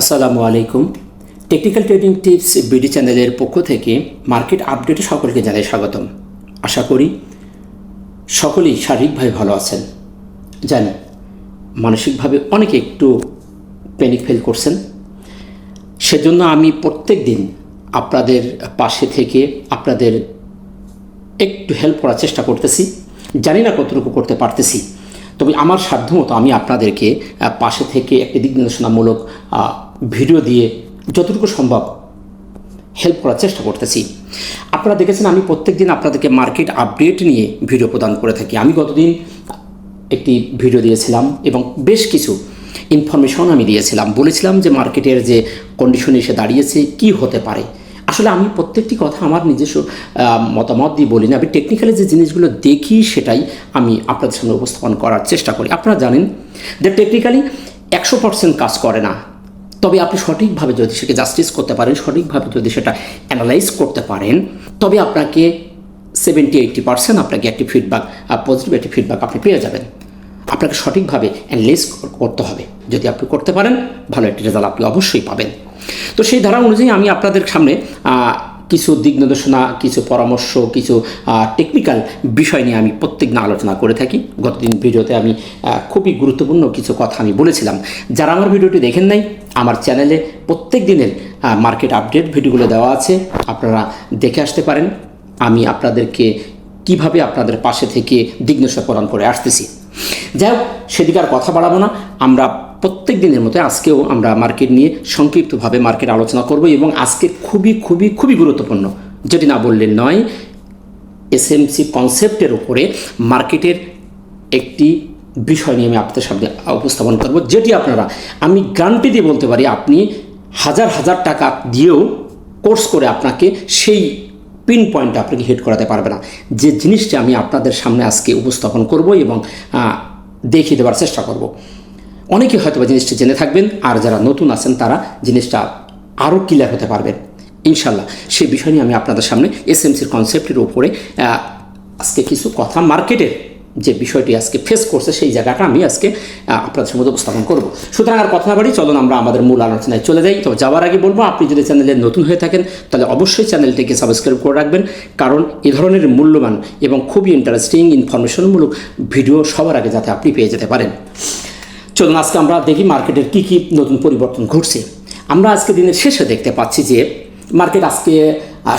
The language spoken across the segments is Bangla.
আসসালামু আলাইকুম। টেকনিক্যাল ট্রেডিং টিপস বিডি চ্যানেলের পক্ষ থেকে মার্কেট আপডেটে সকলকে জানাই স্বাগতম। আশা করি সকলেই শারীরিকভাবে ভালো আছেন। জানি, মানসিকভাবে অনেকে একটু প্যানিক ফিল করছেন। সেজন্য আমি প্রত্যেক দিন আপনাদের পাশে থেকে আপনাদের একটু হেল্প করার চেষ্টা করতেছি। জানি না কতটুকু করতে পারতেছি। তবে আমার সাধ্যমতো আমি আপনাদেরকে পাশে থেকে একটি দিক নির্দেশনামূলক ভিডিও দিয়ে যতটুকু সম্ভব হেল্প করার চেষ্টা করতেছি। আপনারা দেখেছেন আমি প্রত্যেক দিন আপনাদেরকে মার্কেট আপডেট নিয়ে ভিডিও প্রদান করে থাকি। আমি গতদিন একটি ভিডিও দিয়েছিলাম এবং বেশ কিছু ইনফরমেশন আমি দিয়েছিলাম। বলেছিলাম যে মার্কেটের যে কন্ডিশনে এসে দাঁড়িয়েছে, কি হতে পারে? আসলে আমি প্রত্যেকটি কথা আমার নিজস্ব মতামত দিয়ে বলি না। আমি টেকনিক্যালি যে জিনিসগুলো দেখি সেটাই আমি আপনাদের সামনে উপস্থাপন করার চেষ্টা করি। আপনারা জানেন যে টেকনিক্যালি একশো পার্সেন্ট কাজ করে না। তবে আপনি সঠিকভাবে যদি সেটাকে জাস্টিস করতে পারেন, সঠিকভাবে যদি সেটা অ্যানালাইজ করতে পারেন, তবে আপনাকে সেভেন্টি এইটটি পার্সেন্ট আপনাকে একটি ফিডব্যাক পজিটিভ একটি ফিডব্যাক আপনি পেয়ে যাবেন। আপনাকে সঠিকভাবে অ্যানালাইজ করতে হবে। যদি আপনি করতে পারেন, ভালো একটি রেজাল্ট আপনি অবশ্যই পাবেন। তো সেই ধারা অনুযায়ী আমি আপনাদের সামনে কিছু দিক নির্দেশনা, কিছু পরামর্শ, কিছু টেকনিক্যাল বিষয় নিয়ে আমি প্রত্যেক দিন আলোচনা করে থাকি। গতদিন ভিডিওতে আমি খুবই গুরুত্বপূর্ণ কিছু কথা আমি বলেছিলাম। যারা আমার ভিডিওটি দেখেন নাই, আমার চ্যানেলে প্রত্যেক দিনের মার্কেট আপডেট ভিডিওগুলো দেওয়া আছে, আপনারা দেখে আসতে পারেন। আমি আপনাদেরকে কীভাবে আপনাদের পাশে থেকে দিগ্নসা প্রদান করে আসতেছি। যাই হোক, সেদিকে আর কথা বাড়াবো না। আমরা প্রত্যেক দিনের মতো আজকেও আমরা মার্কেট নিয়ে সংক্ষিপ্তভাবে মার্কেট আলোচনা করব এবং আজকে খুবই খুবই খুবই গুরুত্বপূর্ণ যেটি না বললে নয় এসএমসি কনসেপ্টের উপরে মার্কেটের একটি বিষয় নিয়ে আমি আপনাদের সামনে উপস্থাপন করব, যেটি আপনারা, আমি গ্যারান্টি দিয়ে বলতে পারি, আপনি হাজার হাজার টাকা দিয়েও কোর্স করে আপনাকে সেই পিন পয়েন্টটা আপনাকে হিট করাতে পারবে না। যে জিনিসটা আমি আপনাদের সামনে আজকে উপস্থাপন করব এবং দেখিয়ে দেওয়ার চেষ্টা করব। অনেকে হয়তো বা জিনিসটা জেনে থাকবেন আর যারা নতুন আছেন তারা জিনিসটা আরও ক্লিয়ার হতে পারবেন। ইনশাল্লাহ সেই বিষয় নিয়ে আমি আপনাদের সামনে এসএমসির কনসেপ্টের আহ, আজকে কিছু কথা মার্কেটের যে বিষয়টি আজকে ফেস করছে সেই জায়গাটা আমি আজকে আপনাদের সামনে উপস্থাপন করব। সুতরাং আর কথা না বাড়ি চলুন আমরা আমাদের মূল আলোচনায় চলে যাই। তো যাওয়ার আগে বলব আপনি যদি চ্যানেলে নতুন হয়ে থাকেন তাহলে অবশ্যই চ্যানেলটিকে সাবস্ক্রাইব করে রাখবেন কারণ এ ধরনের মূল্যবান এবং খুবই ইন্টারেস্টিং ইনফরমেশনমূলক ভিডিও সবার আগে যাতে আপনি পেয়ে যেতে পারেন। চলুন, আজকে আমরা দেখি মার্কেটের কী কী নতুন পরিবর্তন ঘটছে। আমরা আজকে দিনের শেষে দেখতে পাচ্ছি যে মার্কেট আজকে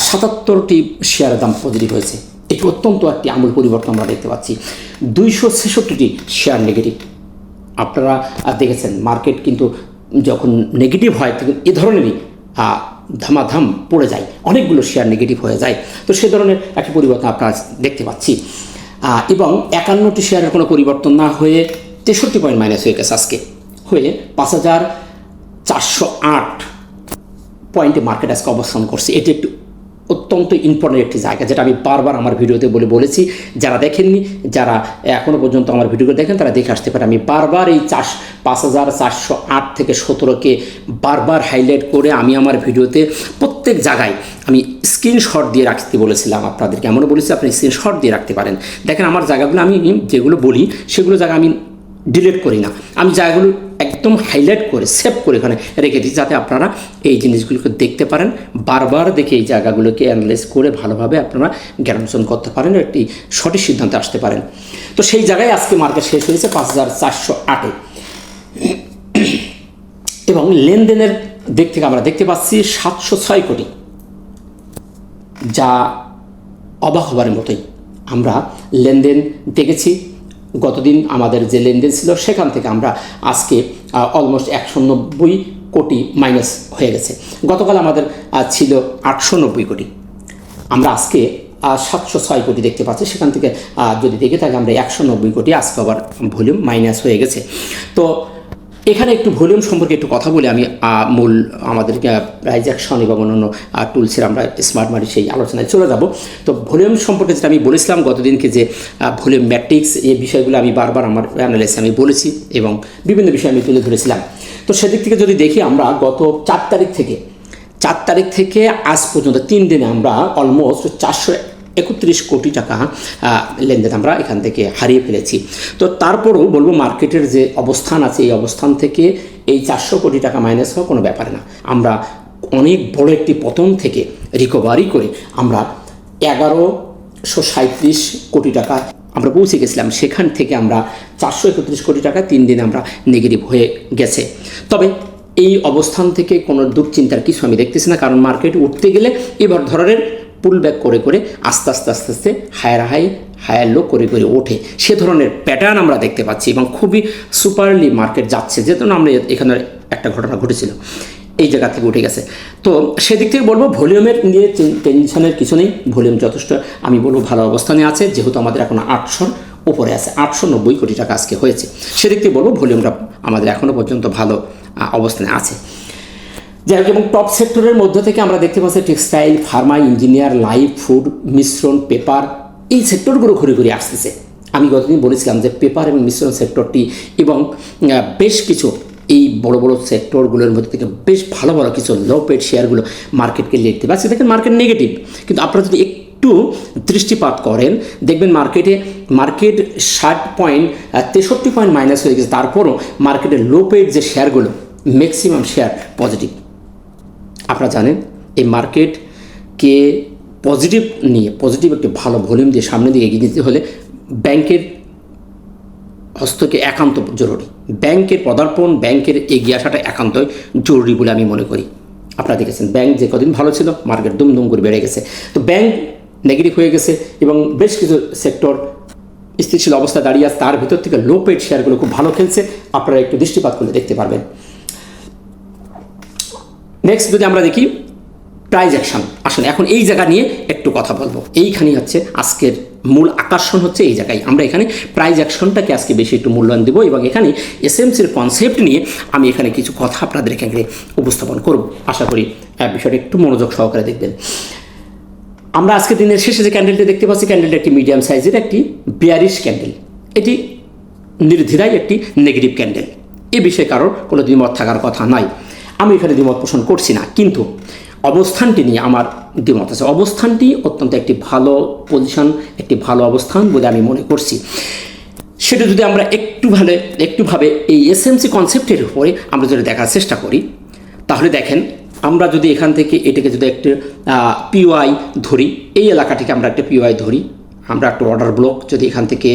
সাতাত্তরটি শেয়ারের দাম পজিটিভ হয়েছে। এটি অত্যন্ত একটি আমূল পরিবর্তন আমরা দেখতে পাচ্ছি। দুইশো ছেষট্টিটি শেয়ার নেগেটিভ আপনারা দেখেছেন, মার্কেট কিন্তু যখন নেগেটিভ হয়, তখন এ ধরনেরই ধামাধাম পড়ে যায়। অনেকগুলো শেয়ার নেগেটিভ হয়ে যায়। তো সে ধরনের একটি পরিবর্তন আপনারা দেখতে পাচ্ছি। এবং একান্নটি শেয়ারের কোনো পরিবর্তন না হয়ে তেষট্টি পয়েন্ট মাইনাস হয়ে গেছে আজকে। হয়ে পাঁচ হাজার চারশো আট পয়েন্টে মার্কেট আজকে অবস্থান করছে। এটি একটি অত্যন্ত ইম্পর্টেন্ট একটি জায়গা, যেটা আমি বারবার আমার ভিডিওতে বলে বলেছি। যারা দেখেননি, যারা এখনও পর্যন্ত আমার ভিডিও দেখেন, তারা দেখে আসতে পারে। আমি বারবার এই চাষ পাঁচ হাজার চারশো আট থেকে সতেরোকে বারবার হাইলাইট করে আমি আমার ভিডিওতে প্রত্যেক জায়গায় আমি স্ক্রিনশট দিয়ে রাখতে বলেছিলাম আপনাদেরকে। এমনও বলেছি, আপনি স্ক্রিনশট দিয়ে রাখতে পারেন। দেখেন আমার জায়গাগুলো আমি যেগুলো বলি, সেগুলো জায়গা আমি ডিলিট করি না। আমি জায়গাগুলো একদম হাইলাইট করে সেভ করে এখানে রেখে দিই, যাতে আপনারা এই জিনিসগুলোকে দেখতে পারেন। বারবার দেখে এই জায়গাগুলোকে অ্যানালাইজ করে ভালোভাবে আপনারা জ্ঞান করতে পারেন, একটি সঠিক সিদ্ধান্তে আসতে পারেন। তো সেই জায়গায় আজকে মার্কেট শেষ হয়েছে পাঁচ হাজার চারশো আটে। এবং লেনদেনের দিক থেকে আমরা দেখতে পাচ্ছি সাতশো ছয় কোটি। যা অবাক হবার মতোই আমরা লেনদেন দেখেছি। গতদিন আমাদের যে লেনদেন ছিল, সেখান থেকে আমরা আজকে অলমোস্ট একশো নব্বই কোটি মাইনাস হয়ে গেছে। গতকাল আমাদের ছিল আটশো নব্বই কোটি। আমরা আজকে সাতশো ছয় কোটি দেখতে পাচ্ছি। সেখান থেকে যদি দেখে থাকি, আমরা একশো নব্বই কোটি আজকে আবার ভলিউম মাইনাস হয়ে গেছে। তো এখানে একটু ভলিউম সম্পর্কে একটু কথা বলে আমি মূল আমাদের প্রাইজ অ্যাকশন এবং অন্যান্য টুলসের আমরা স্মার্ট মারি সেই আলোচনায় চলে যাব। তো ভলিউম সম্পর্কে যেটা আমি বলেছিলাম গতদিনকে যে ভলিউম ম্যাট্রিক্স এই বিষয়গুলো আমি বারবার আমার অ্যানালাইসে আমি বলেছি এবং বিভিন্ন বিষয় আমি তুলে ধরেছিলাম। তো সেদিক থেকে যদি দেখি আমরা গত চার তারিখ থেকে, চার তারিখ থেকে আজ পর্যন্ত তিন দিনে আমরা অলমোস্ট চারশো একত্রিশ কোটি টাকা লেনদেন আমরা এখান থেকে হারিয়ে ফেলেছি। তো তারপরেও বলব মার্কেটের যে অবস্থান আছে, এই অবস্থান থেকে এই চারশো কোটি টাকা মাইনাস হওয়া কোনো ব্যাপার না। আমরা অনেক বড় একটি পতন থেকে রিকভারি করে আমরা এগারোশো সাঁত্রিশ কোটি টাকা আমরা পৌঁছে গেছিলাম। সেখান থেকে আমরা চারশো একত্রিশ কোটি টাকা তিন দিন আমরা নেগেটিভ হয়ে গেছে। তবে এই অবস্থান থেকে কোনো দুশ্চিন্তার কিছু আমি দেখতেছি না, কারণ মার্কেট উঠতে গেলে এবার ধরনের পুল ব্যাক করে করে আস্তে আস্তে আস্তে আস্তে হায়ার হাই হায়ার লো করে করে ওঠে। সে ধরনের প্যাটার্ন আমরা দেখতে পাচ্ছি এবং খুবই সুপারলি মার্কেট যাচ্ছে। যেহেতু আমরা এখানে একটা ঘটনা ঘটেছিল। এই জায়গা থেকে উঠে গেছে। তো সেদিক থেকে বলব ভলিউমের নিয়ে টেনশনের কিছু নেই। ভলিউম যথেষ্ট। আমি বলব, ভালো অবস্থানে আছে। যেহেতু আমাদের এখন আটশোর উপরে আছে। আটশো নব্বই কোটি টাকা আজকে হয়েছে। সেদিক থেকে বলব ভলিউমটা আমাদের এখনও পর্যন্ত ভালো অবস্থানে আছে। যাই হোক, এবং টপ সেক্টরের মধ্যে থেকে আমরা দেখতে পাচ্ছি textile pharma engineer life food মিশ্রণ পেপার এই সেক্টরগুলো ঘুরে ঘুরে আসতেছে। আমি গতদিন বলেছিলাম যে পেপার এবং মিশ্রণ সেক্টরটি এবং বেশ কিছু এই বড় বড় সেক্টরগুলোর মধ্যে থেকে বেশ ভালো ভালো কিছু লো পেড শেয়ারগুলো মার্কেটকে লিখতে পারছে দেখেন মার্কেট নেগেটিভ কিন্তু আপনারা যদি একটু দৃষ্টিপাত করেন, দেখবেন মার্কেটে মার্কেট ষাট পয়েন্ট তেষট্টি পয়েন্ট মাইনাস হয়ে গেছে। তারপরও মার্কেটের লো পেড যে শেয়ারগুলো ম্যাক্সিমাম শেয়ার পজিটিভ আপনারা জানেন, এই মার্কেটকে পজিটিভ নিয়ে পজিটিভ একটি ভালো ভলিউম দিয়ে সামনে দিকে এগিয়ে যেতে হলে ব্যাংকের হস্তকে একান্ত জরুরি। ব্যাংকের পদার্পণ, ব্যাংকের এগিয়ে আসাটা একান্তই জরুরি বলে আমি মনে করি। আপনারা দেখেছেন, ব্যাংক যে কদিন ভালো ছিল মার্কেট দুম দুম করে বেড়ে গেছে। তো ব্যাংক নেগেটিভ হয়ে গেছে এবং বেশ কিছু সেক্টর স্থিতিশীল অবস্থা দাঁড়িয়ে আছে। তার ভিতর থেকে লো পেড শেয়ারগুলো খুব ভালো খেলছে। আপনারা একটু দৃষ্টিপাত করলে দেখতে পারবেন। নেক্সট যদি আমরা দেখি প্রাইজ অ্যাকশন আসলে এখন এই জায়গা নিয়ে একটু কথা বলব। এইখানেই হচ্ছে আজকের মূল আকর্ষণ হচ্ছে এই জায়গায়। আমরা এখানে প্রাইজ অ্যাকশনটাকে আজকে বেশি একটু মূল্যায়ন দেবো এবং এখানে এসএমসির কনসেপ্ট নিয়ে আমি এখানে কিছু কথা আপনাদের এখানে উপস্থাপন করব। আশা করি বিষয়টা একটু মনোযোগ সহকারে দেখবেন। আমরা আজকে দিনের শেষে যে ক্যান্ডেলটি দেখতে পাচ্ছি ক্যান্ডেলটা একটি মিডিয়াম সাইজের একটি বিয়ারিশ ক্যান্ডেল এটি নির্দ্বিধায় একটি নেগেটিভ ক্যান্ডেল এ বিষয়ে কারোর কোনো দ্বিমত থাকার কথা নাই। আমি এখানে দ্বিমত পোষণ করছি না, কিন্তু অবস্থানটি নিয়ে আমার দ্বিমত আছে। অবস্থানটি অত্যন্ত একটি ভালো পজিশন একটি ভালো অবস্থান বলে আমি মনে করছি। সেটা যদি আমরা একটু ভাবে একটুভাবে এই এসএমসি কনসেপ্টের উপরে আমরা যদি দেখার চেষ্টা করি, তাহলে দেখেন আমরা যদি এখান থেকে এটাকে যদি একটু পিওআই ধরি, এই এলাকাটিকে আমরা একটা পিওআই ধরি, আমরা একটা অর্ডার ব্লক যদি এখান থেকে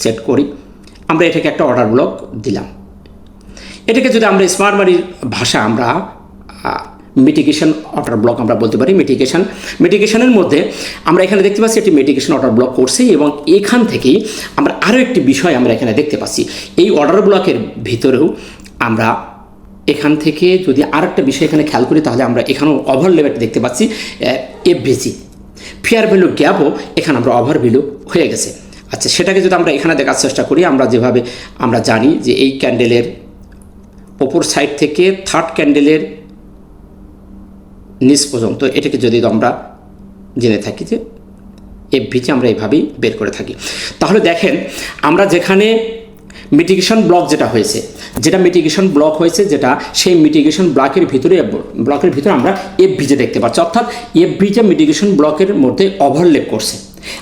সেট করি, আমরা এটাকে একটা অর্ডার ব্লক দিলাম। এটাকে যদি আমরা স্মার্ট মানির ভাষা আমরা মিটিগেশন অর্ডার ব্লক আমরা বলতে পারি মিটিগেশন মিটিগেশনের মধ্যে আমরা এখানে দেখতে পাচ্ছি একটি মিটিগেশন অর্ডার ব্লক করছে এবং এখান থেকেই আমরা আরও একটি বিষয় আমরা এখানে দেখতে পাচ্ছি। এই অর্ডার ব্লকের ভিতরেও আমরা এখান থেকে যদি আর একটা বিষয় এখানে খেয়াল করি, তাহলে আমরা এখানেও ওভার লেভেলটা দেখতে পাচ্ছি এফভিজি ফেয়ার ভ্যালু গ্যাপও এখানে আমরা ওভার ভ্যালু হয়ে গেছে। আচ্ছা সেটাকে যদি আমরা এখানে দেখার চেষ্টা করি, আমরা যেভাবে আমরা জানি যে এই ক্যান্ডেলের ওপর সাইড থেকে থার্ড ক্যান্ডেলের নিচ পর্যন্ত এটাকে যদি আমরা জেনে থাকি যে এফভিজি আমরা এইভাবেই বের করে থাকি। তাহলে দেখেন, আমরা যেখানে মিটিগেশন ব্লক যেটা হয়েছে, যেটা মিটিগেশন ব্লক হয়েছে, যেটা সেই মিটিগেশন ব্লকের ভিতরে ব্লকের ভিতরে আমরা এফভিজে দেখতে পাচ্ছি। অর্থাৎ এফভিজে মিটিগেশন ব্লকের মধ্যে ওভারলেপ করছে।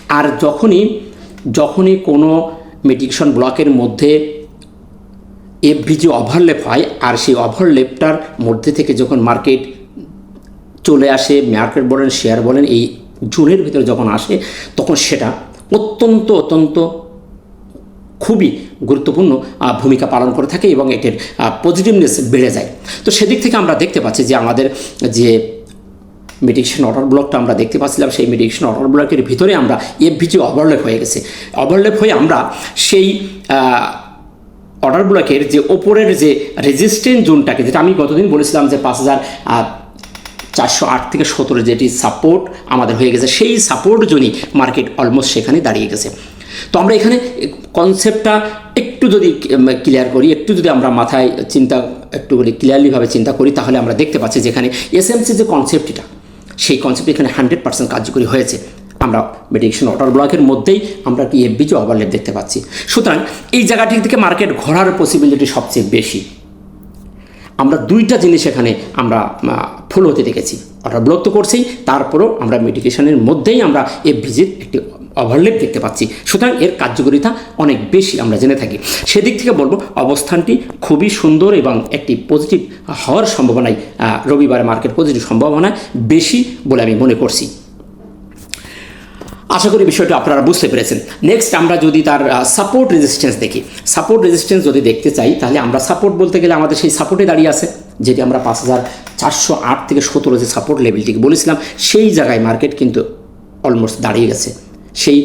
আর যখনই যখনই কোনো মিটিগেশন ব্লকের মধ্যে এফভিজি ওভারলেপ হয় আর সেই ওভারলেপটার মধ্যে থেকে যখন মার্কেট চলে আসে মার্কেট বলেন শেয়ার বলেন, এই জোনের ভিতরে যখন আসে, তখন সেটা অত্যন্ত অত্যন্ত খুবই গুরুত্বপূর্ণ ভূমিকা পালন করে থাকে এবং এটির পজিটিভনেস বেড়ে যায়। তো সেদিক থেকে আমরা দেখতে পাচ্ছি যে আমাদের যে মেডিকেশন অর্ডার ব্লকটা আমরা দেখতে পাচ্ছিলাম, সেই মেডিকেশন অর্ডার ব্লকের ভিতরে আমরা এফভিজি ওভারলেপ হয়ে গেছে। ওভারলেপ হয়ে আমরা সেই অর্ডার ব্লকের যে ওপরের যে রেজিস্ট্যান্ট জোনটাকে যেটা আমি গতদিন বলেছিলাম যে পাঁচ হাজার চারশো আট থেকে সতেরো যেটি সাপোর্ট আমাদের হয়ে গেছে, সেই সাপোর্ট জন্যই মার্কেট অলমোস্ট সেখানে দাঁড়িয়ে গেছে। তো আমরা এখানে কনসেপ্টটা একটু যদি ক্লিয়ার করি, একটু যদি আমরা মাথায় চিন্তা, একটু ক্লিয়ারলিভাবে চিন্তা করি, তাহলে আমরা দেখতে পাচ্ছি যেখানে এস এসএমসি যে কনসেপ্টটা সেই কনসেপ্ট এখানে হান্ড্রেড পার্সেন্ট কার্যকরী হয়েছে। আমরা মেডিকেশন অর্ডার ব্লকের মধ্যেই আমরা কি এফবিজি ওভারলেপ দেখতে পাচ্ছি। সুতরাং এই জায়গাটি থেকে মার্কেট ঘোরার পসিবিলিটি সবচেয়ে বেশি। আমরা দুইটা জিনিস এখানে আমরা ফুল হতে দেখেছি। অর্ডার ব্লক তো করছেই, তারপরেও আমরা মেডিকেশনের মধ্যেই আমরা এফ ভিজির একটি ওভারলেপ দেখতে পাচ্ছি। সুতরাং এর কার্যকারিতা অনেক বেশি আমরা জেনে থাকি। সেদিক থেকে বলব, অবস্থানটি খুবই সুন্দর এবং একটি পজিটিভ হওয়ার সম্ভাবনায় রবিবারে মার্কেট পজিটিভ সম্ভাবনা বেশি বলে আমি মনে করছি। আশা করি বিষয়টা আপনারা বুঝতে পেরেছেন। নেক্সট আমরা যদি তার সাপোর্ট রেজিস্ট্যান্স দেখি। সাপোর্ট রেজিস্ট্যান্স যদি দেখতে চাই, তাহলে আমরা সাপোর্ট বলতে গেলে আমাদের সেই সাপোর্টে দাঁড়িয়ে আছে, যেটি আমরা পাঁচ হাজার চারশো আট থেকে সতেরো যে সাপোর্ট লেভেলটিকে বলেছিলাম, সেই জায়গায় মার্কেট কিন্তু অলমোস্ট দাঁড়িয়ে গেছে। সেই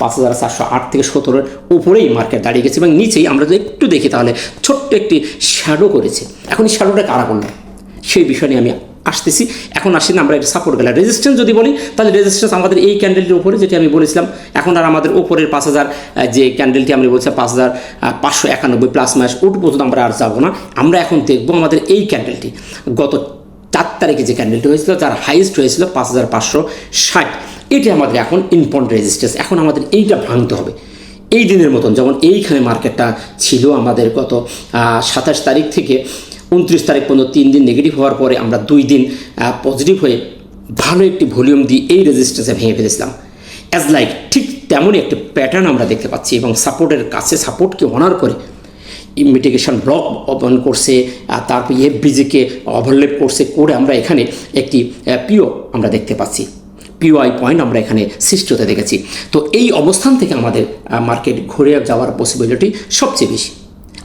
পাঁচ হাজার চারশো আট থেকে সতেরোর উপরেই মার্কেট দাঁড়িয়ে গেছে এবং নিচেই আমরা যদি একটু দেখি তাহলে ছোট্ট একটি শ্যাডো করেছে। এখন শ্যাডোটা কারা করল? সেই বিষয় নিয়ে আমি আসতেছি। এখন আসি না, আমরা এটা সাপোর্ট গেলাম। রেজিস্ট্যান্স যদি বলি, তাহলে রেজিস্ট্যান্স আমাদের এই ক্যান্ডেলটির উপরে, যেটি আমি বলেছিলাম, এখন আর আমাদের উপরের পাঁচ হাজার যে ক্যান্ডেলটি আমি বলছিলাম, পাঁচ হাজার পাঁচশো একানব্বই প্লাস মাস ওটু পর্যন্ত আমরা আর যাব না। আমরা এখন দেখব আমাদের এই ক্যান্ডেলটি গত চার তারিখে যে ক্যান্ডেলটি হয়েছিল, যার হাইয়েস্ট হয়েছিল পাঁচ হাজার পাঁচশো ষাট। এটি আমাদের এখন ইম্পর্টেন্ট রেজিস্ট্যান্স এখন আমাদের এইটা ভাঙতে হবে। এই দিনের মতন, যেমন এইখানে মার্কেটটা ছিল আমাদের গত সাতাশ তারিখ থেকে উনত্রিশ তারিখ পর্যন্ত তিন দিন নেগেটিভ হওয়ার পরে আমরা দুই দিন পজিটিভ হয়ে ভালো একটি ভলিউম দিয়ে এই রেজিস্ট্যান্সে ভেঙে ফেলেছিলাম। অ্যাজ লাইক ঠিক তেমনই একটি প্যাটার্ন আমরা দেখতে পাচ্ছি এবং সাপোর্টের কাছে সাপোর্টকে অনার করে মিটিগেশন ব্লক ওপেন করছে তারপর এফবিজিকে ওভারলেপ করছে করে আমরা এখানে একটি পিও আমরা দেখতে পাচ্ছি। পিওআই পয়েন্ট আমরা এখানে সৃষ্টি হতে দেখেছি। তো এই অবস্থান থেকে আমাদের মার্কেট ঘুরে যাওয়ার পসিবিলিটি সবচেয়ে বেশি।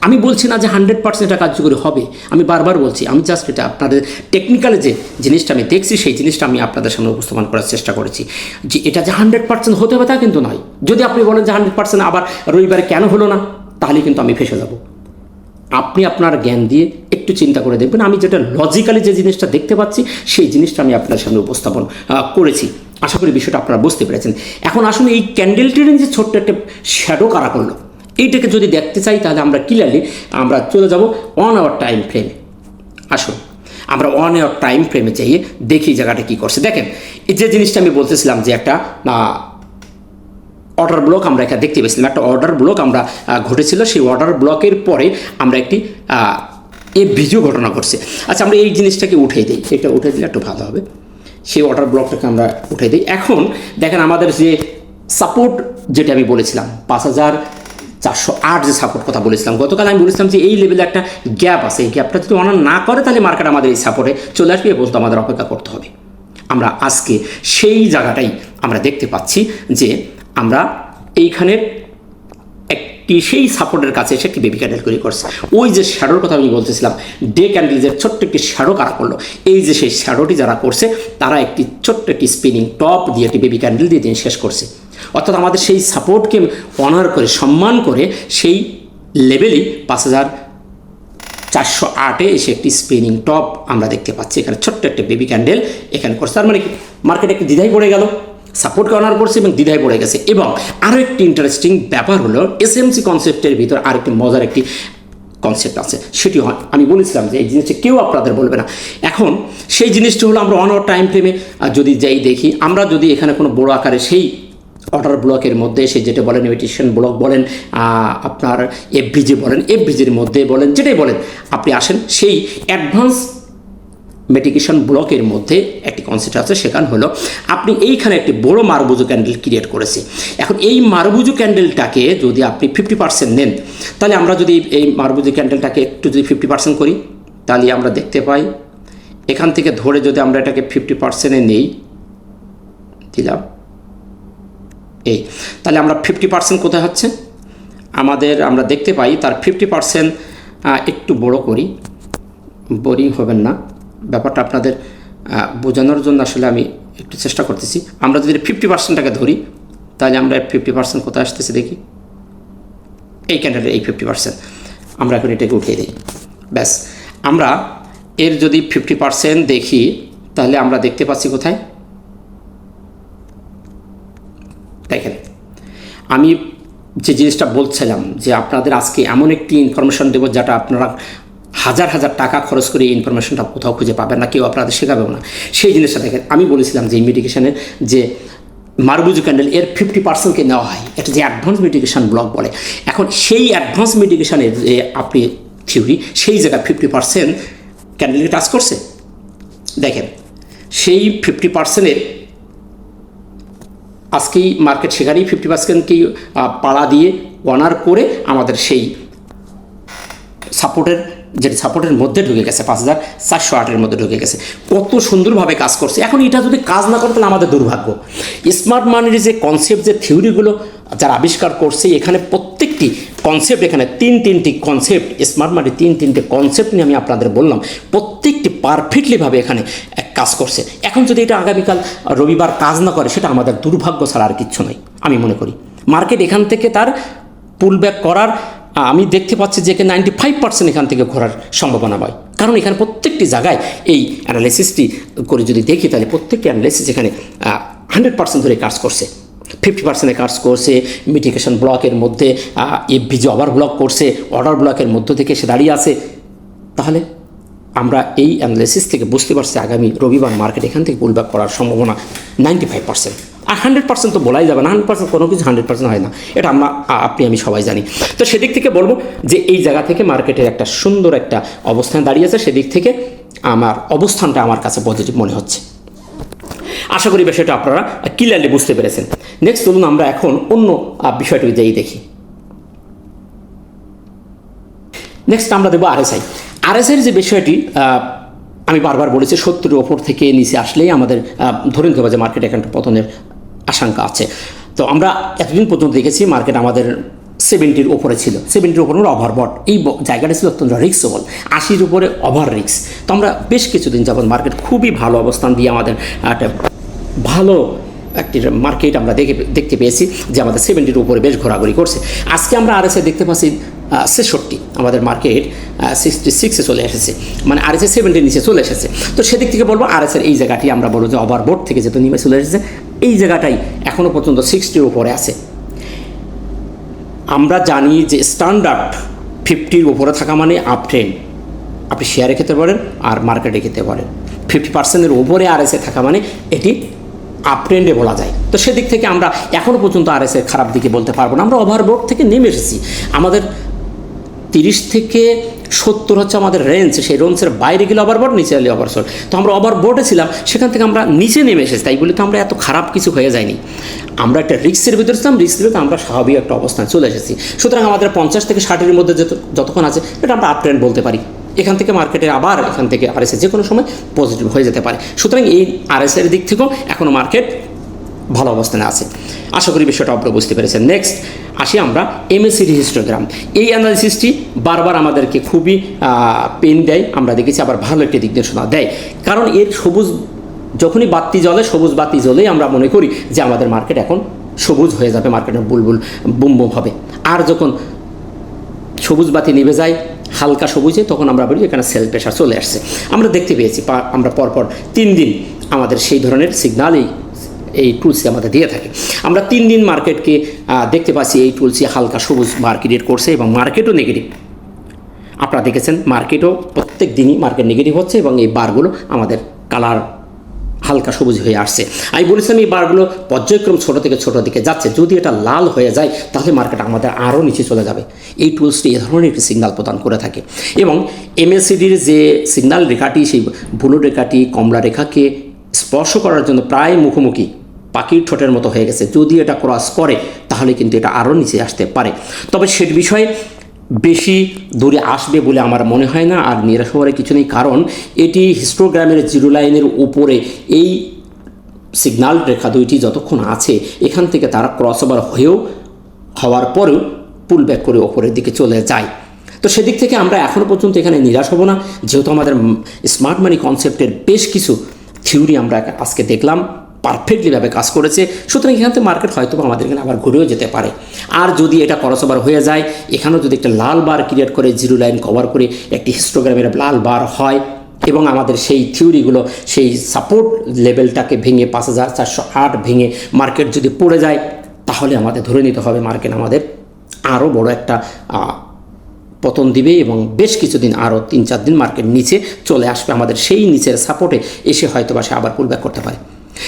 আমি বলছি না যে হান্ড্রেড পার্সেন্ট এটা কার্যকরী হবে। আমি বারবার বলছি, আমি জাস্ট এটা আপনাদের টেকনিক্যালি যে জিনিসটা আমি দেখছি, সেই জিনিসটা আমি আপনাদের সামনে উপস্থাপন করার চেষ্টা করেছি। যে এটা যে হান্ড্রেড পার্সেন্ট হতে হবে তা কিন্তু নয়। যদি আপনি বলেন যে হান্ড্রেড পার্সেন্ট আবার রবিবারে কেন হলো না, তাহলে কিন্তু আমি ফেসে যাব। আপনি আপনার জ্ঞান দিয়ে একটু চিন্তা করে দেখবেন। আমি যেটা লজিক্যালি যে জিনিসটা দেখতে পাচ্ছি, সেই জিনিসটা আমি আপনার সামনে উপস্থাপন করেছি। আশা করি বিষয়টা আপনারা বুঝতে পেরেছেন। এখন আসুন এই ক্যান্ডেলটির যে ছোট্ট একটা শ্যাডো কারা করল। এইটাকে যদি দেখতে চাই, তাহলে আমরা ক্লিয়ারলি আমরা চলে যাব অন আওয়ার টাইম ফ্রেমে আসুন, আমরা অন আওয়ার টাইম ফ্রেমে চাইয়ে দেখি জায়গাটা কী করছে। দেখেন, এই যে জিনিসটা আমি বলতেছিলাম যে একটা অর্ডার ব্লক আমরা এখানে দেখতে পেয়েছিলাম। একটা অর্ডার ব্লক আমরা ঘটেছিল। সেই অর্ডার ব্লকের পরে আমরা একটি এ ভিডিও ঘটনা ঘটছে। আচ্ছা আমরা এই জিনিসটাকে উঠিয়ে দিই। এটা উঠে দিলে একটু ভালো হবে। সেই অর্ডার ব্লকটাকে আমরা উঠে দিই। এখন দেখেন, আমাদের যে সাপোর্ট যেটা আমি বলেছিলাম, পাঁচ হাজার চারশো আট যে সাপোর্ট কথা বলেছিলাম, গতকাল আমি বলেছিলাম যে এই লেভেলে একটা গ্যাপ আছে। এই গ্যাপটা যদি অনার না করে, তাহলে মার্কেট আমাদের এই সাপোর্টে চলে আসবে এ পর্যন্ত আমাদের অপেক্ষা করতে হবে। আমরা আজকে সেই জায়গাটাই আমরা দেখতে পাচ্ছি যে আমরা এইখানের একটি সেই সাপোর্টের কাছে এসে একটি বেবি ক্যান্ডেল তৈরি করছে। ওই যে শ্যাডোর কথা আমি বলতেছিলাম ডে ক্যান্ডেল যে ছোট্ট একটি শ্যাডো কারা করল, এই যে সেই শ্যাডোটি যারা করছে, তারা একটি ছোট্ট একটি স্পিনিং টপ দিয়ে একটি বেবি ক্যান্ডেল দিয়ে দিন শেষ করছে। অর্থাৎ আমাদের সেই সাপোর্টকে অনার করে, সম্মান করে, সেই লেভেলই পাঁচ হাজার চারশো আটে এসে একটি স্পিনিং টপ আমরা দেখতে পাচ্ছি। এখানে ছোট্ট একটা বেবি ক্যান্ডেল এখানে করছে। তার মানে মার্কেটে একটি দ্বিধায় পড়ে গেল। সাপোর্টকে অনার করছে এবং দ্বিধায় পড়ে গেছে। এবং আরও একটি ইন্টারেস্টিং ব্যাপার হলো এসএমসি কনসেপ্টের ভিতর আরেকটি মজার একটি কনসেপ্ট আছে। সেটি হয়, আমি বলেছিলাম যে এই জিনিসটা কেউ আপনাদের বলবে না। এখন সেই জিনিসটি হলো আমরা অন আওয়ার টাইম ফ্রেমে যদি যাই দেখি, আমরা যদি এখানে কোনো বড় আকারে সেই অর্ডার ব্লকের মধ্যে, সে যেটা বলেন ইমিটেশন ব্লক বলেন আপনার এফভিজি বলেন এফভিজির মধ্যে বলেন, যেটাই বলেন, আপনি আসেন, সেই অ্যাডভান্স মেডিকেশন ব্লকের মধ্যে একটি কনসেপ্ট আছে, সেখানে হলো আপনি এইখানে একটি বড় মারবুজু ক্যান্ডেল ক্রিয়েট করেছে। এখন এই মারবুজু ক্যান্ডেলটাকে যদি আপনি ফিফটি পার্সেন্ট নেন, তাহলে আমরা যদি এই মারবুজু ক্যান্ডেলটাকে একটু যদি ফিফটি পার্সেন্ট করি, তাহলে আমরা দেখতে পাই, এখান থেকে ধরে যদি আমরা এটাকে ফিফটি পার্সেন্টে নেই, দিলাম, এই। তাহলে আমরা ফিফটি পার্সেন্ট কোথায় হচ্ছে? আমাদের আমরা দেখতে পাই, তার ফিফটি পার্সেন্ট একটু বড় করি বোরিং হবেন না। ব্যাপারটা আপনাদের বোঝানোর জন্য আসলে আমি একটু চেষ্টা করতেছি। আমরা যদি ফিফটি পার্সেন্টটাকে ধরি, তাহলে আমরা ফিফটি পার্সেন্ট কোথায় আসতেছি দেখি? এই ক্যান্ডেলের এই ফিফটি পার্সেন্ট আমরা এখন এটাকে উঠিয়ে দিই। ব্যাস, আমরা এর যদি ফিফটি পার্সেন্ট দেখি, তাহলে আমরা দেখতে পাচ্ছি কোথায়? দেখেন, আমি যে জিনিসটা বলছিলাম যে আপনাদের আজকে এমন একটি ইনফরমেশন দেবো যেটা আপনারা হাজার হাজার টাকা খরচ করে এই ইনফরমেশনটা কোথাও খুঁজে পাবেন না, কেউ আপনাদের শেখাবেও না। সেই জিনিসটা দেখেন, আমি বলেছিলাম যে মেডিকেশনের যে মারবুজু ক্যান্ডেল এর ফিফটি পার্সেন্টকে নেওয়া হয়। এটা যে অ্যাডভান্স মেডিকেশন ব্লক বলে। এখন সেই অ্যাডভান্স মেডিকেশনের যে আপনি থিওরি সেই জায়গায় ফিফটি পার্সেন্ট ক্যান্ডেলকে টাচ করছে। দেখেন, সেই ফিফটি পার্সেন্টের আজকেই মার্কেট সেখানেই ফিফটি পার্সেন্টকেই পাড়া দিয়ে অনার করে আমাদের সেই সাপোর্টের যেটা সাপোর্টের মধ্যে ঢুকে গেছে, পাঁচ হাজার চারশো আটের মধ্যে ঢুকে গেছে। কত সুন্দরভাবে কাজ করছে। এখন এটা যদি কাজ না করে, তাহলে আমাদের দুর্ভাগ্য। স্মার্ট মানির যে কনসেপ্ট যে থিওরিগুলো যারা আবিষ্কার করছে, এখানে প্রত্যেকটি কনসেপ্ট এখানে তিন তিনটি কনসেপ্ট স্মার্ট মানির তিন তিনটি কনসেপ্ট নিয়ে আমি আপনাদের বললাম, প্রত্যেকটি পারফেক্টলিভাবে এখানে কাজ করছে। এখন যদি এটা আগামীকাল, রবিবার কাজ না করে, সেটা আমাদের দুর্ভাগ্য ছাড়া আর কিচ্ছু নয় আমি মনে করি। মার্কেট এখান থেকে তার পুল ব্যাক করার আমি দেখতে পাচ্ছি যে নাইনটি ফাইভ পার্সেন্ট এখান থেকে ঘোরার সম্ভাবনা হয়। কারণ এখানে প্রত্যেকটি জায়গায় এই অ্যানালাইসিসটি করে যদি দেখি, তাহলে প্রত্যেকটি অ্যানালাইসিস এখানে হান্ড্রেড পার্সেন্ট ধরে কাজ করছে। ফিফটি পার্সেন্টে কাজ করছে মিটিগেশন ব্লকের মধ্যে এফবি যে ওভার ব্লক করছে অর্ডার ব্লকের মধ্য থেকে সে দাঁড়িয়ে আছে। তাহলে আমরা এই অ্যানালাইসিস থেকে বুঝতে পারছি আগামী রবিবার মার্কেট এখান থেকে পুলব্যাক করার সম্ভাবনা নাইনটি ফাইভ পার্সেন্ট আর হান্ড্রেড পার্সেন্ট তো বলাই যাবে না হান্ড্রেড পার্সেন্ট কোনো কিছু হান্ড্রেড পার্সেন্ট হয় না। এটা আমরা আপনি আমি সবাই জানি। তো সেদিক থেকে বলব যে এই জায়গা থেকে মার্কেটের একটা সুন্দর একটা অবস্থান দাঁড়িয়েছে সেদিক থেকে আমার অবস্থানটা আমার কাছে পজিটিভ মনে হচ্ছে। আশা করি বিষয়টা আপনারা ক্লিয়ারলি বুঝতে পেরেছেন। নেক্সট চলুন আমরা এখন অন্য আহ, বিষয়টিকে যেই দেখি। নেক্সট আমরা দেবো আরএসআই আরএসআইয়ের যে বিষয়টি আমি বারবার বলেছি সত্তরের ওপর থেকে নিচে আসলেই আমাদের ধরে নিতে হবে যে মার্কেট এখানটা পতনের আশঙ্কা আছে। তো আমরা এতদিন পর্যন্ত দেখেছি মার্কেট আমাদের সেভেন্টির ওপরে ছিল। সেভেন্টির উপরে ওভারবট এই জায়গাটা ছিল অত্যন্ত রিক্সেবল আশির উপরে ওভার রিক্স তো আমরা বেশ কিছুদিন যাবত মার্কেট খুবই ভালো অবস্থান দিয়ে আমাদের একটা ভালো একটি মার্কেট আমরা দেখে দেখতে পেয়েছি যে আমাদের সেভেন্টির উপরে বেশ ঘোরাঘুরি করছে। আজকে আমরা আরএসএ দেখতে পাচ্ছি ছেষট্টি। আমাদের মার্কেট সিক্সটি সিক্সে চলে এসেছে। মানে আরএসএ সেভেন্টির নিচে চলে এসেছে। তো সেদিক থেকে বলব আরএসের এই জায়গাটি আমরা বলব যে ওভারবোর্ড থেকে যেহেতু নেমে চলে এসেছে এই জায়গাটাই এখনও পর্যন্ত সিক্সটির উপরে আছে। আমরা জানি যে স্ট্যান্ডার্ড ফিফটির উপরে থাকা মানে আপ ট্রেন্ড আপনি শেয়ারে খেতে পারেন আর মার্কেটে খেতে পারেন। ফিফটি পার্সেন্টের উপরে আর এসে থাকা মানে এটি আপ ট্রেন্ডে বলা যায়। তো সেদিক থেকে আমরা এখনও পর্যন্ত আর এসে খারাপ দিকে বলতে পারব না। আমরা ওভারবোর্ড থেকে নেমে এসেছি। আমাদের তিরিশ থেকে সত্তর হচ্ছে আমাদের রেঞ্জ সেই রেঞ্জের বাইরে গেলে ওভারবোর্ড নিচে এলে ওভারসোল তো আমরা ওভারবোর্ডে ছিলাম, সেখান থেকে আমরা নিচে নেমে এসেছি, তাই বলে তো আমরা এত খারাপ কিছু হয়ে যায়নি আমরা একটা রিক্সের ভিতরে ছিলাম রিক্সের ভিতরে আমরা স্বাভাবিক একটা অবস্থানে চলে এসেছি। সুতরাং আমাদের পঞ্চাশ থেকে ষাটের মধ্যে যত, যতক্ষণ আছে, এটা আমরা আপ ট্রেন্ড বলতে পারি। এখান থেকে মার্কেটে আবার, এখান থেকে আর আরএসএ যে কোনো সময় পজিটিভ হয়ে যেতে পারে। সুতরাং এই আর আরএসএর দিক থেকেও এখনও মার্কেট ভালো অবস্থানে আছে। আশা করি বিষয়টা আপনারা বুঝতে পেরেছেন। নেক্সট আসি আমরা এমএসিডি হিস্টোগ্রাম এই অ্যানালিসিসটি বারবার আমাদেরকে খুবই পেন দেয়। আমরা দেখেছি আবার ভালো একটি দিক নির্দেশনা দেয়। কারণ এর সবুজ, যখনই বাতি জ্বলে, সবুজ বাতি জ্বলেই আমরা মনে করি যে আমাদের মার্কেট এখন সবুজ হয়ে যাবে মার্কেটের বুলবুল বুম বুম হবে। আর যখন সবুজ বাতি নিভে যায়, হালকা সবুজে, তখন আমরা বলি এখানে সেল প্রেশার চলে আসছে। আমরা দেখতে পেয়েছি আমরা পরপর তিন দিন আমাদের সেই ধরনের সিগনালই এই টুলসি আমাদের দিয়ে থাকে। আমরা তিন দিন মার্কেটকে দেখতে পাচ্ছি এই টুলসি হালকা সবুজ মার্কেট করছে এবং মার্কেটও নেগেটিভ আপনারা দেখেছেন মার্কেটও প্রত্যেক দিনই মার্কেট নেগেটিভ হচ্ছে এবং এই বারগুলো আমাদের কালার হালকা সবুজ হয়ে আসছে। আমি বলেছিলাম এই বারগুলো পর্যায়ক্রম ছোট থেকে ছোট দিকে যাচ্ছে। যদি এটা লাল হয়ে যায়, তাহলে মার্কেট আমাদের আরও নিচে চলে যাবে। এই টুলসটি এ ধরনের একটি সিগনাল প্রদান করে থাকে। এবং এমএসিডির যে সিগনাল রেখাটি, সেই ব্লু রেখাটি কমলা রেখাকে স্পর্শ করার জন্য প্রায় মুখোমুখি পাখির ঠোঁটের মতো হয়ে গেছে। যদি এটা ক্রস করে, তাহলে কিন্তু এটা আরও নিচে আসতে পারে। তবে সে বিষয়ে বেশি দূরে আসবে বলে আমার মনে হয় না, আর নিরাশ হওয়ার কিছু নেই। কারণ এটি হিস্টোগ্রামের জিরো লাইনের উপরে এই সিগন্যাল রেখা দুইটি যতক্ষণ আছে, এখান থেকে তারা ক্রস ওভার হয়েও হওয়ার পরেও পুল ব্যাক করে ওপরের দিকে চলে যায়। তো সেদিক থেকে আমরা এখনও পর্যন্ত এখানে নিরাশ হব না। যেহেতু আমাদের স্মার্ট মানি কনসেপ্টের বেশ কিছু থিওরি আমরা আজকে দেখলাম। পারফেক্টলিভাবে কাজ করেছে। সুতরাং এখান থেকে মার্কেট হয়তো আমাদের এখানে আবার ঘুরেও যেতে পারে। আর যদি এটা ক্রসওভার হয়ে যায়, এখানেও যদি একটা লাল বার ক্রিয়েট করে জিরো লাইন কভার করে একটি হিস্টোগ্রামের লাল বার হয় এবং আমাদের সেই থিওরিগুলো সেই সাপোর্ট লেভেলটাকে ভেঙে পাঁচ হাজার চারশো আট ভেঙে মার্কেট যদি পড়ে যায়, তাহলে আমাদের ধরে নিতে হবে মার্কেট আমাদের আরও বড় একটা পতন দিবে এবং বেশ কিছুদিন আরও তিন চার দিন মার্কেট নিচে চলে আসবে আমাদের। সেই নিচের সাপোর্টে এসে হয়তো বা সে আবার পুল ব্যাক করতে পারে।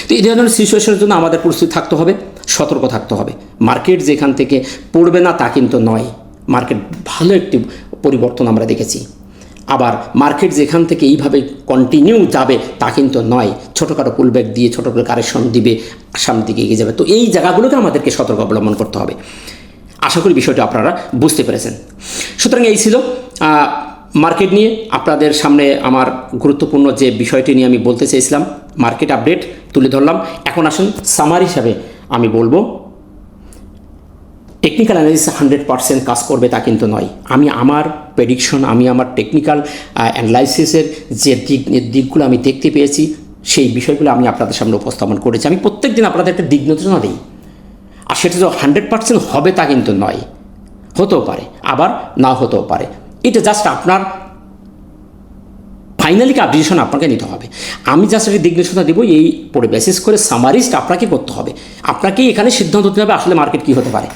তো এই ধরনের সিচুয়েশনের জন্য আমাদের প্রস্তুতি থাকতে হবে, সতর্ক থাকতে হবে। মার্কেট যেখান থেকে পড়বে না, তা কিন্তু নয়। মার্কেট ভালো একটি পরিবর্তন আমরা দেখেছি। আবার মার্কেট যেখান থেকে এইভাবে কন্টিনিউ যাবে, তা কিন্তু নয়। ছোটোখাটো পুলব্যাক দিয়ে ছোটো করে কারেকশন দিবে, সামনের দিকে এগিয়ে যাবে। তো এই জায়গাগুলোকে আমাদেরকে সতর্ক অবলম্বন করতে হবে। আশা করি বিষয়টা আপনারা বুঝতে পেরেছেন। সুতরাং এই ছিল মার্কেট নিয়ে আপনাদের সামনে আমার গুরুত্বপূর্ণ যে বিষয়টি নিয়ে আমি বলতে চেয়েছিলাম, মার্কেট আপডেট তুলে ধরলাম। এখন আসুন সামার হিসাবে আমি বলব। টেকনিক্যাল অ্যানালিসিস হান্ড্রেড পার্সেন্ট কাজ করবে তা কিন্তু নয়। আমি আমার প্রেডিকশন আমি আমার টেকনিক্যাল অ্যানালাইসিসের যে দিক, দিকগুলো আমি দেখতে পেয়েছি, সেই বিষয়গুলো আমি আপনাদের সামনে উপস্থাপন করেছি। আমি প্রত্যেক দিন আপনাদের একটা দিক নির্দেশনা দিই। আর সেটা যে হান্ড্রেড পার্সেন্ট হবে তা কিন্তু নয়। হতেও পারে। আবার না হতেও পারে। এটা জাস্ট আপনার ফাইনালি ডিসিশন আপনাকে নিতে হবে। আমি জাস্ট একটা দিক নির্দেশনা দেবো, এই পরে বেসিস করে সামারিস্ট আপনাকে করতে হবে। আপনাকেই এখানে সিদ্ধান্ত নিতে হবে আসলে মার্কেট কী হতে পারে।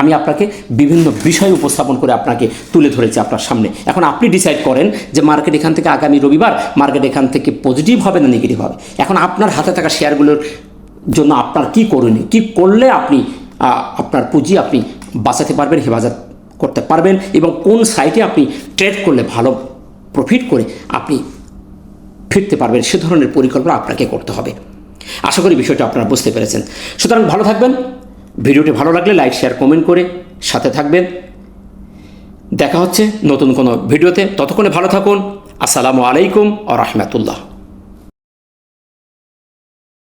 আমি আপনাকে বিভিন্ন বিষয় উপস্থাপন করে আপনাকে তুলে ধরেছি আপনার সামনে। এখন আপনি ডিসাইড করেন যে মার্কেট এখান থেকে আগামী রবিবার মার্কেট এখান থেকে পজিটিভ হবে না নেগেটিভ হবে। এখন আপনার হাতে থাকা শেয়ারগুলোর জন্য আপনার কি করণীয়? কী করলে আপনি আপনার পুঁজি আপনি বাঁচাতে পারবেন, হেফাজত করতে পারবেন এবং কোন সাইটে আপনি ট্রেড করলে ভালো প্রফিট করে আপনি ফিরতে পারবেন, সে ধরনের পরিকল্পনা আপনাকে করতে হবে। আশা করি বিষয়টা আপনারা বুঝতে পেরেছেন। সুতরাং ভালো থাকবেন। ভিডিওটি ভালো লাগলে লাইক শেয়ার কমেন্ট করে সাথে থাকবেন। দেখা হচ্ছে নতুন কোনো ভিডিওতে। ততক্ষণে ভালো থাকুন। আসসালামু আলাইকুম ও রহমতুল্লাহ।